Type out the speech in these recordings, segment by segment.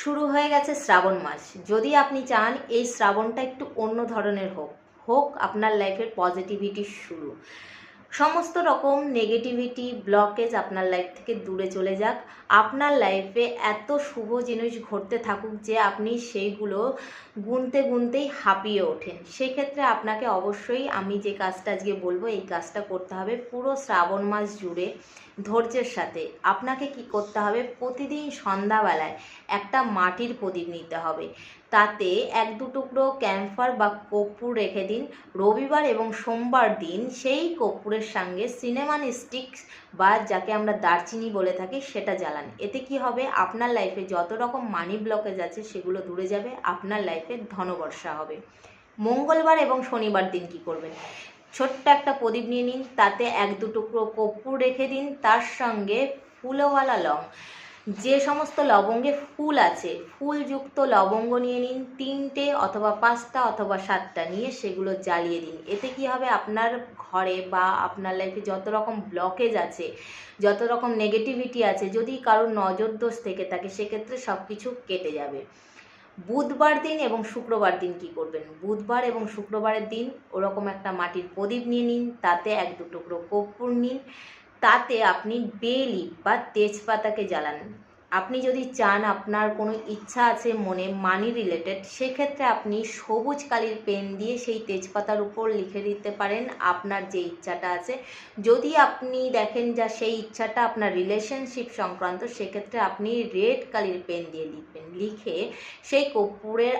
শুরু হয়ে গেছে শ্রাবণ মাস। যদি আপনি চান এই শ্রাবণটা একটু অন্য ধরনের হোক হোক আপনার লাইফের পজিটিভিটি শুরু। সমস্ত রকম নেগেটিভিটি ব্লকেজ আপনার লাইফ থেকে দূরে চলে যাক। আপনার লাইফে এত শুভ জিনিস ঘটতে থাকুক যে আপনি সেইগুলো গুনতে গুনতেই হাঁপিয়ে ওঠেন। সেক্ষেত্রে আপনাকে অবশ্যই আমি যে কাজটা আজকে বলব, এই কাজটা করতে হবে পুরো শ্রাবণ মাস জুড়ে ধৈর্যের সাথে। আপনাকে কি করতে হবে? প্রতিদিন সন্ধ্যাবেলায় একটা মাটির প্রদীপ নিতে হবে। তাতে এক দু টুকরো ক্যাম্ফার বা কর্পূর রেখে দিন। রবিবার এবং সোমবার দিন সেই কর্পূরের সঙ্গে সিনেমান স্টিক্স বা যাকে আমরা দারচিনি বলে থাকি সেটা জ্বালান। এতে কি হবে? আপনার লাইফে যত রকম মানি ব্লকেজ আছে সেগুলো দূরে যাবে, আপনার লাইফে ধনবর্ষা হবে। মঙ্গলবার এবং শনিবার দিন কি করবেন? ছোট্ট একটা প্রদীপ নিয়ে নিন, তাতে এক দু টুকরো কর্পূর রেখে দিন। তার সঙ্গে ফুলওয়ালা লং যে সমস্ত লবঙ্গে ফুল আছে, ফুলযুক্ত লবঙ্গ নিয়ে নিন তিনটে অথবা পাঁচটা অথবা সাতটা, নিয়ে সেগুলো জ্বালিয়ে দিন। এতে কি হবে? আপনার ঘরে বা আপনার লাইফে যত রকম ব্লকেজ আছে, যত রকম নেগেটিভিটি আছে, যদি কারোর নজর দোষ থেকে থাকে, সেক্ষেত্রে সব কিছু কেটে যাবে। বুধবার দিন এবং শুক্রবার দিন কি করবেন? বুধবার এবং শুক্রবারের দিন ওরকম একটা মাটির প্রদীপ নিয়ে নিন, তাতে এক দু টুকরো কর্পূর নিন তাতে আপনি বেলি বা তেজপাতাকে জ্বালান। আপনি যদি চান আপনার কোনো ইচ্ছা আছে মনে মানি রিলেটেড সেক্ষেত্রে আপনি সবুজ কালির পেন দিয়ে সেই তেজপাতার উপর লিখে দিতে পারেন আপনার যে ইচ্ছাটা আছে। যদি আপনি দেখেন যা সেই ইচ্ছাটা আপনার রিলেশনশিপ সংক্রান্ত, সেক্ষেত্রে আপনি রেড কালির পেন দিয়ে লিখবেন লিখে সেই কর্পূরের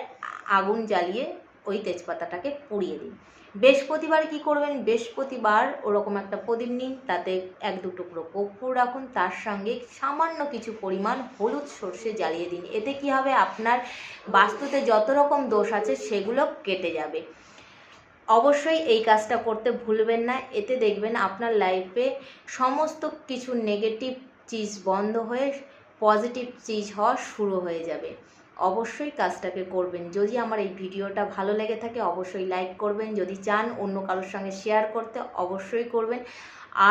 আগুন জ্বালিয়ে ওই তেজপাতাটাকে পুড়িয়ে দিন। বৃহস্পতিবার কি করবেন? বৃহস্পতিবার ওরকম একটা প্রদীপ নিন, তাতে এক দু টুকরো কর্পূর রাখুন, তার সঙ্গে সামান্য কিছু পরিমাণ হলুদ সর্ষে জ্বালিয়ে দিন। এতে কি হবে? আপনার বাস্তুতে যত রকম দোষ আছে সেগুলো কেটে যাবে। অবশ্যই এই কাজটা করতে ভুলবেন না। এতে দেখবেন আপনার লাইফে সমস্ত কিছু নেগেটিভ চিজ বন্ধ হয়ে পজিটিভ চিজ হওয়া শুরু হয়ে যাবে। অবশ্যই কাজটাকে করবেন। যদি আমার এই ভিডিওটা ভালো লেগে থাকে, অবশ্যই লাইক করবেন। যদি চান অন্য কারোর সঙ্গে শেয়ার করতে, অবশ্যই করবেন।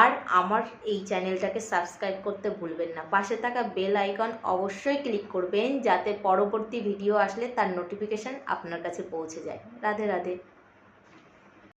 আর আমার এই চ্যানেলটাকে সাবস্ক্রাইব করতে ভুলবেন না। পাশে থাকা বেল আইকন অবশ্যই ক্লিক করবেন, যাতে পরবর্তী ভিডিও আসলে তার নোটিফিকেশান আপনার কাছে পৌঁছে যায়। রাধে রাধে।